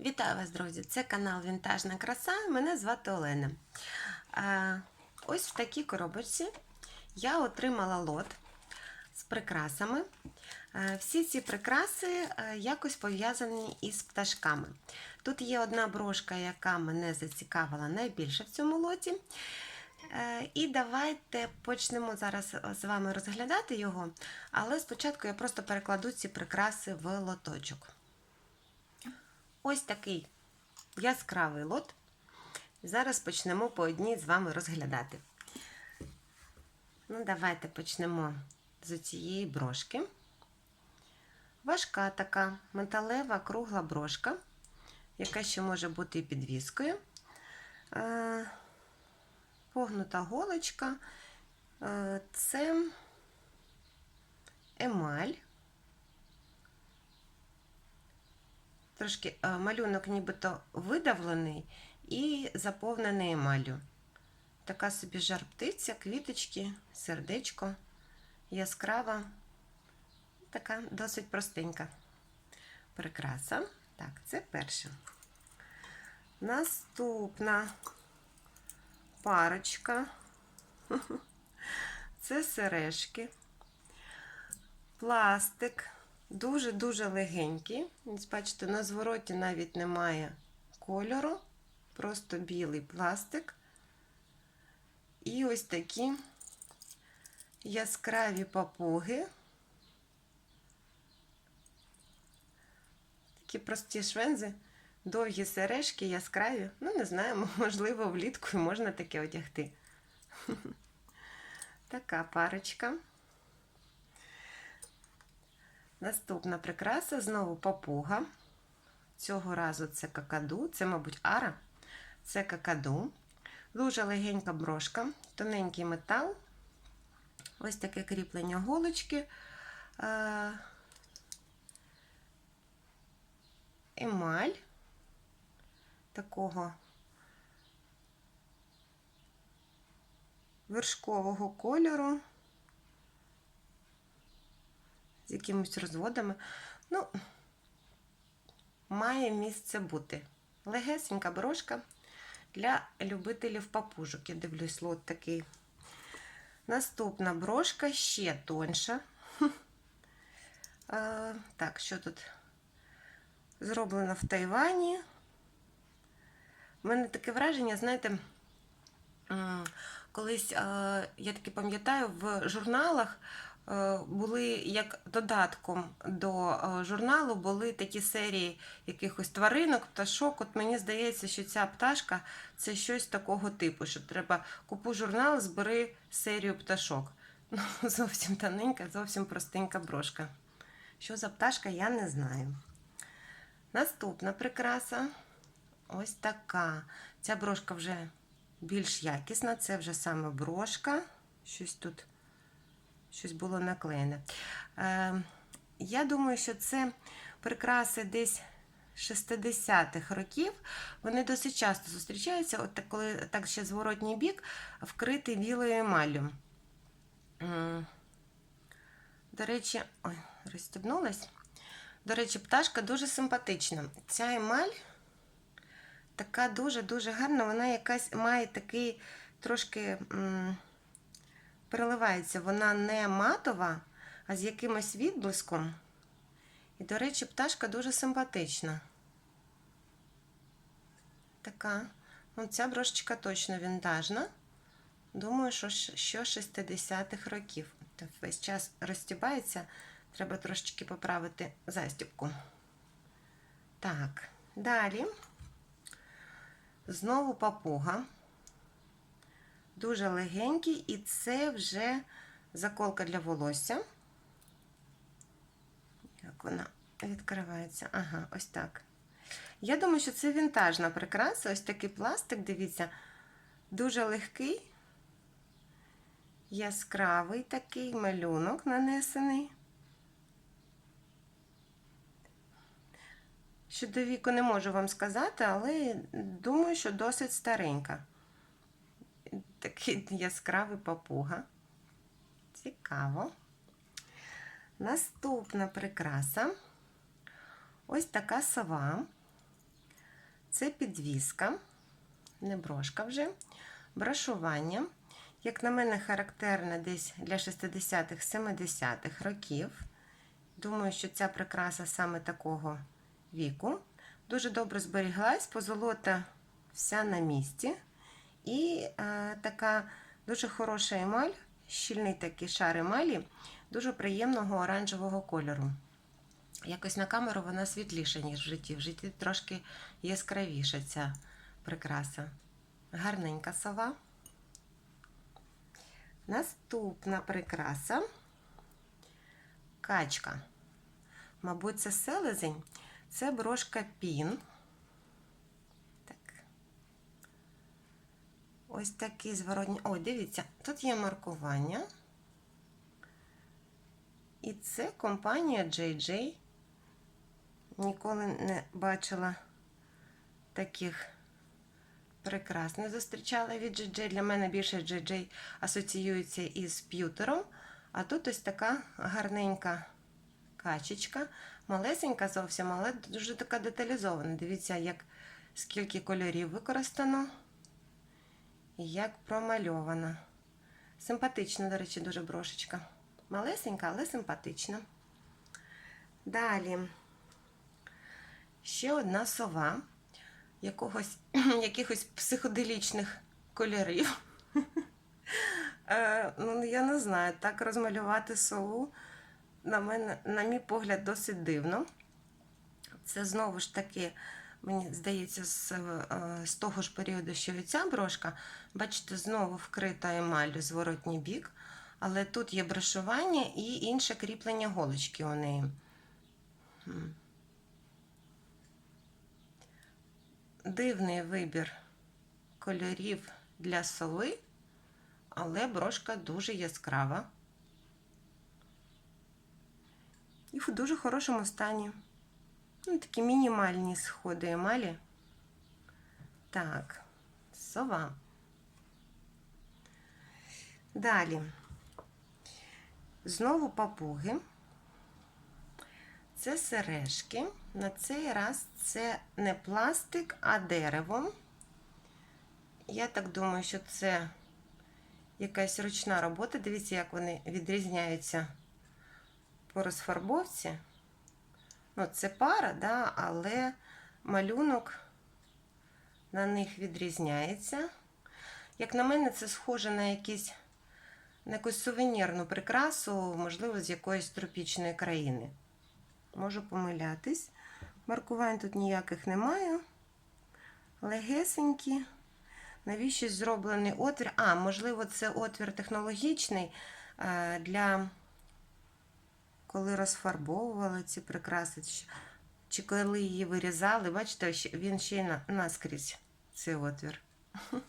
Вітаю вас, друзі! Це канал Вінтажна краса. Мене звати Олена. Ось в такій коробочці я отримала лот з прикрасами. Всі ці прикраси якось пов'язані із пташками. Тут є одна брошка, яка мене зацікавила найбільше в цьому лоті. Е, І давайте почнемо зараз з вами розглядати його, але спочатку я просто перекладу ці прикраси в лоточок. Ось такий яскравий лот. Зараз почнемо по одній з вами розглядати. Ну, давайте почнемо з цієї брошки. Важка така металева кругла брошка, яка ще може бути і підвіскою. Е, Погнута голочка. Е, Це емаль. Трошки е, малюнок нібито видавлений і заповнений емаллю. Така собі жар-птиця, квіточки, сердечко, яскрава, така досить простенька прикраса. Так, це перша. Наступна парочка. Це сережки, пластик. Дуже-дуже легенький. Ось Бачите, на звороті навіть немає кольору, просто білий пластик. І ось такі яскраві папуги. Такі прості швензи, довгі сережки, яскраві. Ну, не знаю, можливо, влітку можна таке одягти. Така парочка. Наступна прикраса знову папуга. Цього разу це какаду, це, мабуть, ара, це какаду. Дуже легенька брошка, тоненький метал. Ось таке кріплення голочки. Емаль такого вершкового кольору з якимись розводами. Ну, має місце бути. Легесенька брошка для любителів папужок. Я дивлюсь, лот такий. Наступна брошка ще тонша. Так, що тут? Зроблено в Тайвані. У мене таке враження, знаєте, колись я таки пам'ятаю, в журналах були як додатком до журналу були такі серії якихось тваринок, пташок. От мені здається, що ця пташка це щось такого типу, що треба купу журнал, збери серію пташок. Ну, Зовсім тоненька, зовсім простенька брошка. Що за пташка, я не знаю. Наступна прикраса ось така. Ця брошка вже більш якісна, це вже саме брошка. Щось тут щось було наклеєне. Е, Я думаю, що це прикраси десь 60-х років. Вони досить часто зустрічаються, от коли так ще зворотній бік, вкритий білою емаллю. До речі, ой, розстібнулась. До речі, пташка дуже симпатична. Ця емаль така дуже-дуже гарна, вона якась має такий трошки. М переливається, вона не матова, а з якимось відблиском. І, до речі, пташка дуже симпатична. Така. Ну, ця брошечка точно вінтажна. Думаю, що що 60-х років. Весь час розстібається, треба трошечки поправити застібку. Так, далі. Знову папуга дуже легенький, і це вже заколка для волосся. Як вона відкривається? Ага, ось так. Я думаю, що це вінтажна прикраса. Ось такий пластик, дивіться, дуже легкий, яскравий такий малюнок нанесений. Щодо віку не можу вам сказати, але думаю, що досить старенька такий яскравий папуга. Цікаво. Наступна прикраса ось така сова. Це підвіска, не брошка вже, брашування. Як на мене, характерне десь для 60-х, 70-х років. Думаю, що ця прикраса саме такого віку. Дуже добре зберіглась, позолота вся на місці. І е, така дуже хороша емаль, щільний такий шар емалі, дуже приємного оранжевого кольору. Якось на камеру вона світліша, ніж в житті. В житті трошки яскравіша ця прикраса. Гарненька сова. Наступна прикраса качка. Мабуть, це селезень. Це брошка пін. Ось такий зворотній. Ой, дивіться, тут є маркування. І це компанія JJ. Ніколи не бачила таких прикрас. Не зустрічала від JJ. Для мене більше JJ асоціюється із п'ютером. А тут ось така гарненька качечка. Малесенька зовсім, але дуже така деталізована. Дивіться, як скільки кольорів використано як промальована. Симпатична, до речі, дуже брошечка. Малесенька, але симпатична. Далі ще одна сова якогось, якихось психоделічних кольорів. Е, ну, я не знаю, так розмалювати сову, на мене, на мій погляд, досить дивно. Це знову ж таки, мені здається, з, е, з того ж періоду, що і ця брошка. Бачите, знову вкрита емаллю зворотній бік, але тут є брошування і інше кріплення голочки у неї. Дивний вибір кольорів для сови, але брошка дуже яскрава. І в дуже хорошому стані. Ну, такі мінімальні сходи емалі. Так, сова. Далі. Знову папуги. Це сережки. На цей раз це не пластик, а дерево. Я так думаю, що це якась ручна робота. Дивіться, як вони відрізняються по розфарбовці. Ну, це пара, да, але малюнок на них відрізняється. Як на мене, це схоже на якісь на якусь сувенірну прикрасу, можливо, з якоїсь тропічної країни. Можу помилятись. Маркувань тут ніяких немає. Легесенькі. Навіщо зроблений отвір? А, можливо, це отвір технологічний е, для коли розфарбовували ці прикраси, чи коли її вирізали. Бачите, він ще й наскрізь цей отвір.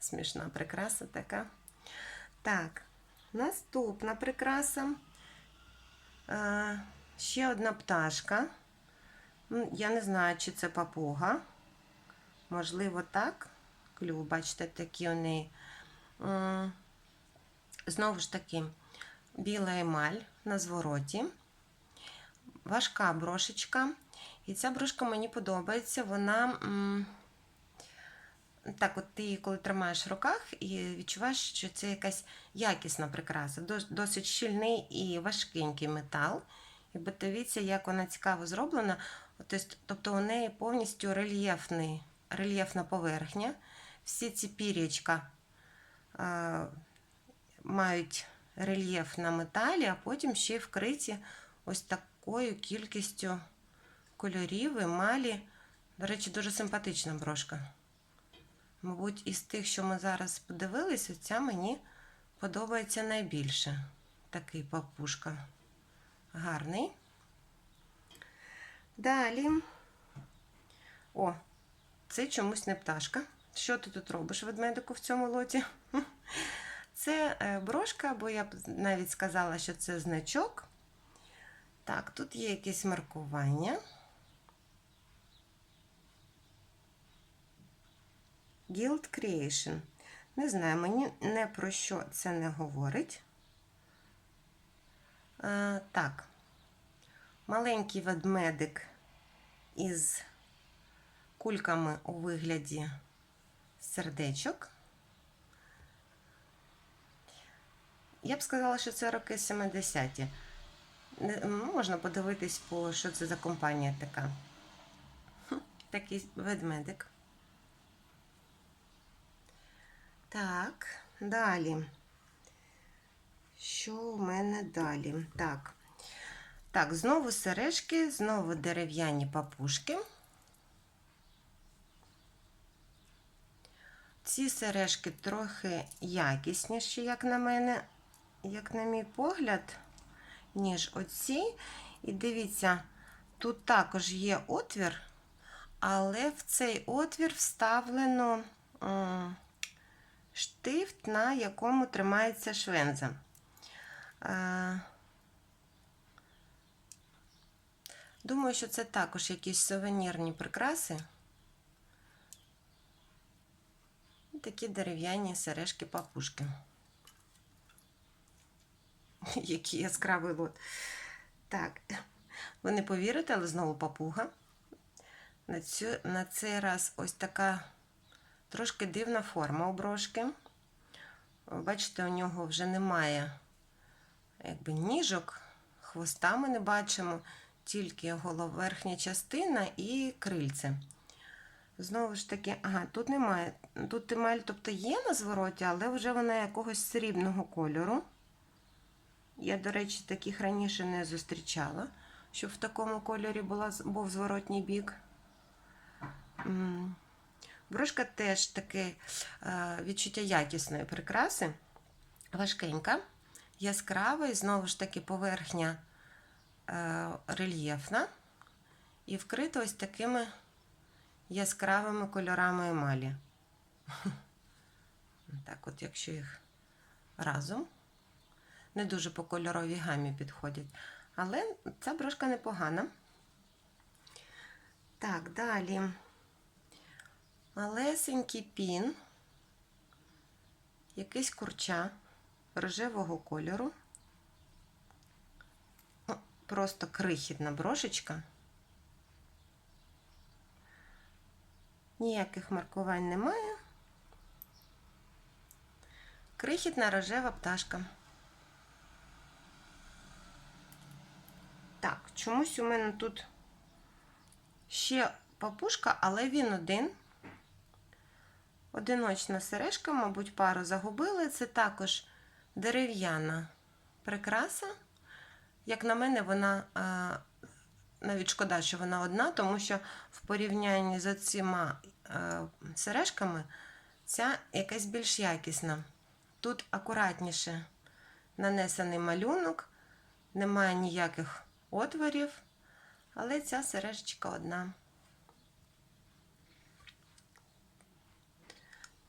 Смішна прикраса така. Так, наступна прикраса. Е, ще одна пташка. Я не знаю, чи це папуга. Можливо, так. Клюв, бачите, такі у неї. Знову ж таки, біла емаль на звороті. Важка брошечка. І ця брошка мені подобається. Вона. Так, от ти її коли тримаєш в руках і відчуваєш, що це якась якісна прикраса, досить щільний і важкенький метал. І дивіться, як вона цікаво зроблена. Тобто у неї повністю рельєфний, рельєфна поверхня. Всі ці пір'ячка е, мають рельєф на металі, а потім ще й вкриті ось такою кількістю кольорів, емалі. До речі, дуже симпатична брошка. Мабуть, із тих, що ми зараз подивилися, ця мені подобається найбільше. Такий папушка гарний. Далі. О, це чомусь не пташка. Що ти тут робиш, ведмедику, в цьому лоті? Це е, брошка, бо я б навіть сказала, що це значок. Так, тут є якесь маркування. Guild Creation. Не знаю, мені не про що це не говорить. Е, так, маленький ведмедик із кульками у вигляді сердечок. Я б сказала, що це роки 70-ті. Ну, Можна подивитись, по що це за компанія така. Такий ведмедик. Так, далі. Що у мене далі? Так. Так, знову сережки, знову дерев'яні папушки. Ці сережки трохи якісніші, як на мене, як на мій погляд, ніж оці. І дивіться, тут також є отвір, але в цей отвір вставлено штифт, на якому тримається швенза. Е, Думаю, що це також якісь сувенірні прикраси. Такі дерев'яні сережки папушки. Який яскравий лот. Так, ви не повірите, але знову папуга. На, цю, на цей раз ось така трошки дивна форма у брошки. Бачите, у нього вже немає якби, ніжок, хвоста ми не бачимо, тільки голов, верхня частина і крильце. Знову ж таки, ага, тут немає. Тут емаль, тобто є на звороті, але вже вона якогось срібного кольору. Я, до речі, таких раніше не зустрічала, щоб в такому кольорі була, був зворотній бік. Брошка теж таке е, відчуття якісної прикраси, важкенька, яскрава і знову ж таки поверхня е, рельєфна і вкрита ось такими яскравими кольорами емалі. Так, от, якщо їх разом, не дуже по кольоровій гамі підходять. Але ця брошка непогана. Так, далі. Малесенький пін, якийсь курча рожевого кольору. Просто крихітна брошечка. Ніяких маркувань немає. Крихітна рожева пташка. Так, чомусь у мене тут ще папушка, але він один. Одиночна сережка, мабуть, пару загубили. Це також дерев'яна прикраса. Як на мене, вона навіть шкода, що вона одна, тому що в порівнянні з цими сережками ця якась більш якісна. Тут акуратніше нанесений малюнок, немає ніяких отворів, але ця сережечка одна.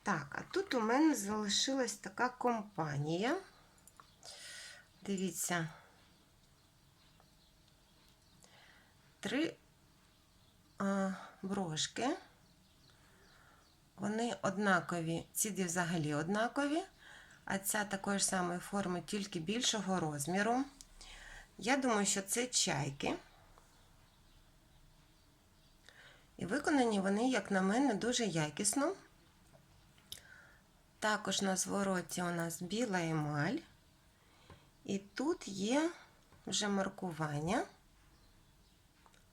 Так, а тут у мене залишилась така компанія. Дивіться. Три а, брошки. Вони однакові, ці дві взагалі однакові, а ця такої ж самої форми, тільки більшого розміру. Я думаю, що це чайки. І виконані вони, як на мене, дуже якісно. Також на звороті у нас біла емаль. І тут є вже маркування.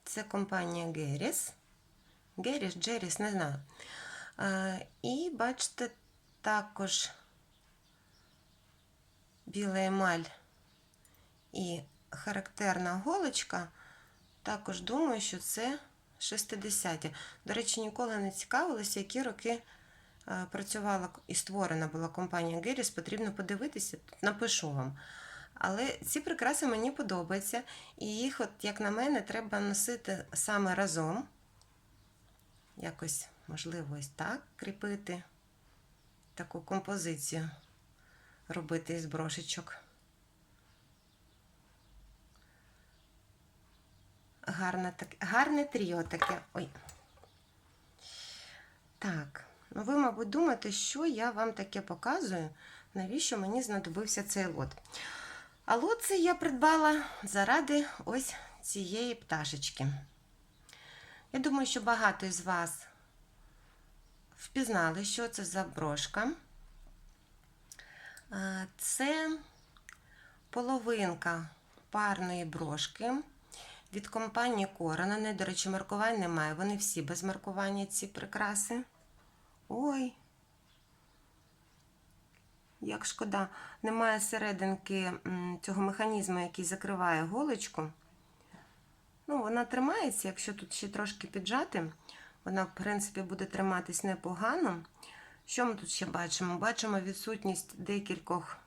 Це компанія Геріс. Геріс, Джеріс, не знаю. І бачите, також біла емаль і характерна голочка. Також думаю, що це 60-ті. До речі, ніколи не цікавилася, які роки працювала і створена була компанія Геріс. Потрібно подивитися, тут напишу вам. Але ці прикраси мені подобаються, і їх, от, як на мене, треба носити саме разом. Якось, можливо, ось так кріпити, таку композицію робити із брошечок. Гарне, так, гарне тріо таке. Ой. Так, ну ви, мабуть, думаєте, що я вам таке показую, навіщо мені знадобився цей лот. А лот цей я придбала заради ось цієї пташечки. Я думаю, що багато із вас впізнали, що це за брошка. Е, Це половинка парної брошки від компанії Кора. На до речі, маркувань немає. Вони всі без маркування, ці прикраси. Ой, як шкода, немає серединки цього механізму, який закриває голочку. Ну, вона тримається, якщо тут ще трошки піджати, вона, в принципі, буде триматись непогано. Що ми тут ще бачимо? Бачимо відсутність декількох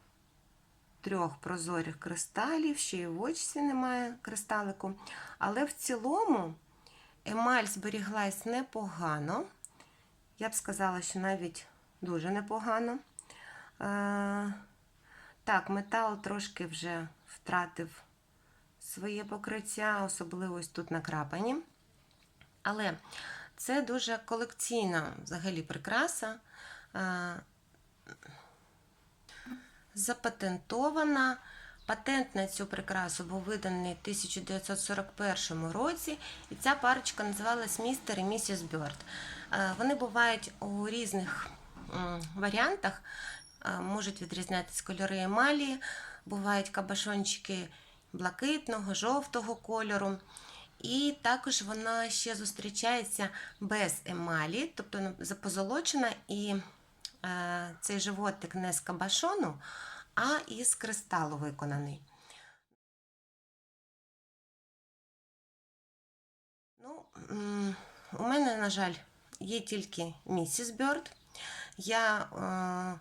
трьох прозорих кристалів, ще й в очці немає кристалику. Але в цілому емаль зберіглась непогано. Я б сказала, що навіть дуже непогано. Е, Так, метал трошки вже втратив своє покриття, особливо ось тут на крапані. Але це дуже колекційна взагалі прикраса. Запатентована. Патент на цю прикрасу був виданий в 1941 році, і ця парочка називалась Містер і місіс Бьорд. Е, Вони бувають у різних варіантах, Е, можуть відрізнятися кольори емалі, бувають кабашончики блакитного, жовтого кольору. І також вона ще зустрічається без емалі, тобто позолочена, і е, цей животик не з кабашону, а із кристалу виконаний. Ну, у мене, на жаль, є тільки місіс Бьорд. Я е,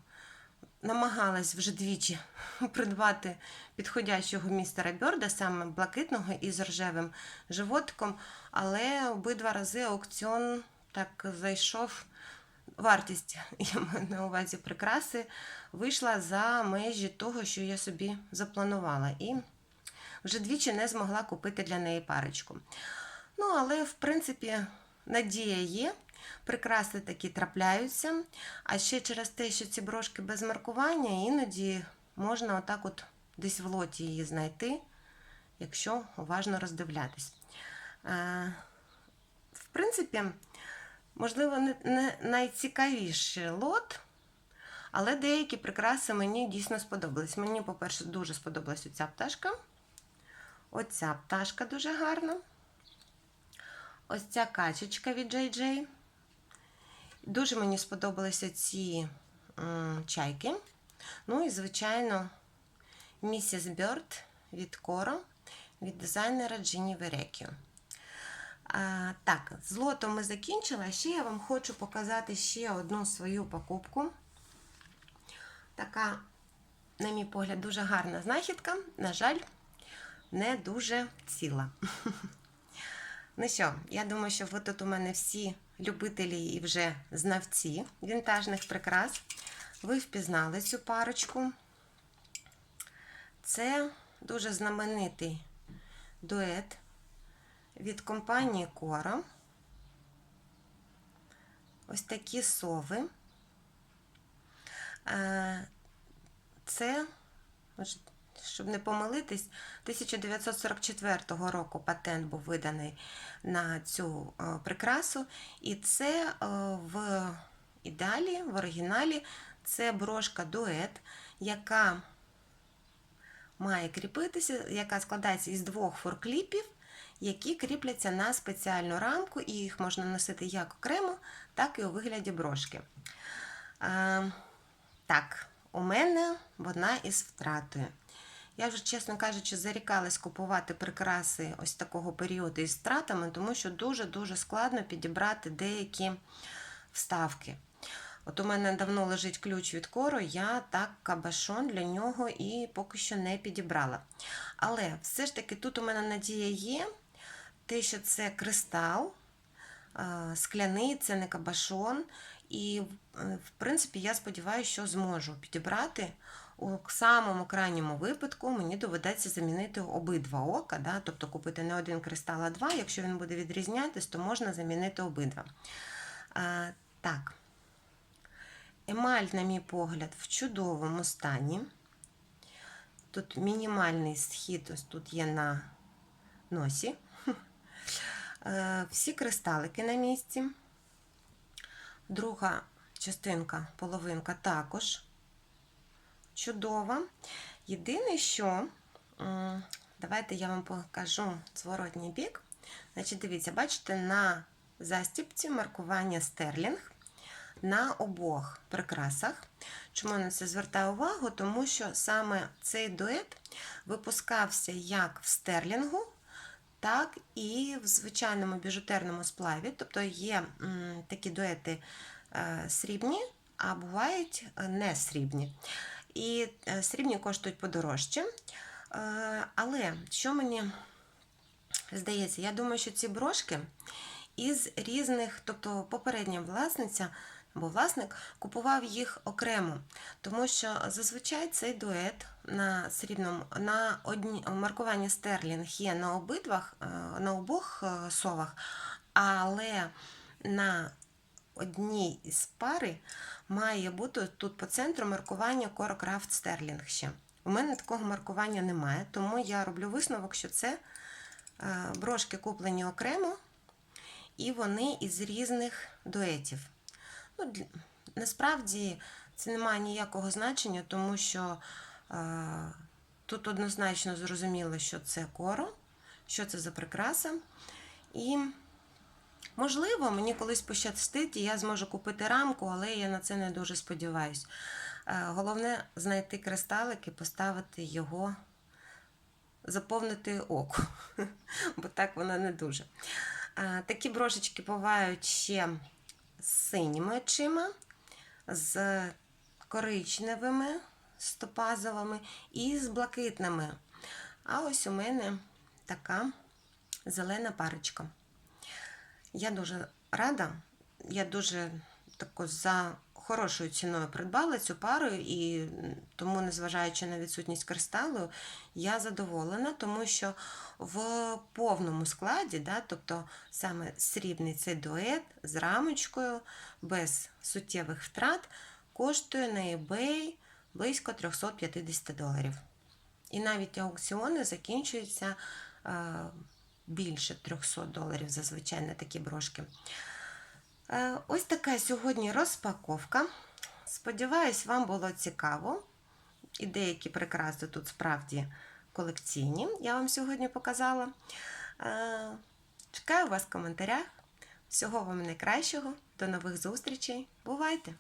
намагалась вже двічі придбати підходящого містера Бьорда, саме блакитного із рожевим животиком, але обидва рази аукціон так зайшов. Вартість, я маю на увазі прикраси, вийшла за межі того, що я собі запланувала. І вже двічі не змогла купити для неї парочку. Ну, але, в принципі, надія є. Прикраси такі трапляються. А ще через те, що ці брошки без маркування, іноді можна отак от десь в лоті її знайти, якщо уважно роздивлятись. Е, В принципі, можливо, не, найцікавіший лот, але деякі прикраси мені дійсно сподобались. Мені, по-перше, дуже сподобалась оця пташка. Оця пташка дуже гарна. Ось ця качечка від JJ. Дуже мені сподобалися ці м, чайки. Ну і, звичайно, місіс Бьорд від Коро, від дизайнера Джині Верекіо. А, так, з ми закінчили. Ще я вам хочу показати ще одну свою покупку. Така, на мій погляд, дуже гарна знахідка. На жаль, не дуже ціла. Ну що, я думаю, що ви тут у мене всі любителі і вже знавці вінтажних прикрас. Ви впізнали цю парочку. Це дуже знаменитий дует від компанії Кора. Ось такі сови. Е, Це, щоб не помилитись, 1944 року патент був виданий на цю е, прикрасу. І це е, в ідеалі, в оригіналі, це брошка дует, яка має кріпитися, яка складається із двох форкліпів, які кріпляться на спеціальну рамку, і їх можна носити як окремо, так і у вигляді брошки. Е, так, у мене вона із втратою. Я вже, чесно кажучи, зарікалась купувати прикраси ось такого періоду із втратами, тому що дуже-дуже складно підібрати деякі вставки. От у мене давно лежить ключ від кору, я так кабашон для нього і поки що не підібрала. Але все ж таки тут у мене надія є, те, що це кристал, скляний, це не кабашон. І, в принципі, я сподіваюся, що зможу підібрати. У самому крайньому випадку мені доведеться замінити обидва ока, да? тобто купити не один кристал, а два. Якщо він буде відрізнятись, то можна замінити обидва. А, Так, емаль, на мій погляд, в чудовому стані. Тут мінімальний схід, ось тут є на носі. Всі кристалики на місці. Друга частинка, половинка також чудова. Єдине, що, давайте я вам покажу зворотній бік. Значить, дивіться, бачите, на застіпці маркування стерлінг на обох прикрасах. Чому на це звертаю увагу? Тому що саме цей дует випускався як в стерлінгу, так і в звичайному біжутерному сплаві. Тобто є такі дуети е, срібні, а бувають е, не срібні. І е, срібні коштують подорожче. Але що мені здається, я думаю, що ці брошки із різних, тобто попередня власниця або власник купував їх окремо, тому що зазвичай цей дует на срібному на одні маркування стерлінг є на обидвах, е, на обох е, совах, але на одній із пари має бути тут по центру маркування Корокрафт Стерлінг ще. У мене такого маркування немає, тому я роблю висновок, що це е, брошки куплені окремо, і вони із різних дуетів. Ну, насправді це не має ніякого значення, тому що е, тут однозначно зрозуміло, що це коро, що це за прикраса. І Можливо, мені колись пощастить, і я зможу купити рамку, але я на це не дуже сподіваюся. Головне знайти кристалик і поставити його, заповнити око, бо так воно не дуже. Е, Такі брошечки бувають ще з синіми очима, з коричневими, стопазовими і з блакитними. А ось у мене така зелена парочка. Я дуже рада. Я дуже тако за хорошою ціною придбала цю пару, і тому, незважаючи на відсутність кристалу, я задоволена, тому що в повному складі, да, тобто саме срібний цей дует з рамочкою, без суттєвих втрат, коштує на eBay близько 350 доларів. І навіть аукціони закінчуються е, більше 300 доларів зазвичай на такі брошки. Е, Ось така сьогодні розпаковка. Сподіваюсь, вам було цікаво. І деякі прикраси тут справді колекційні. Я вам сьогодні показала. Е, Чекаю вас в коментарях. Всього вам найкращого. До нових зустрічей. Бувайте!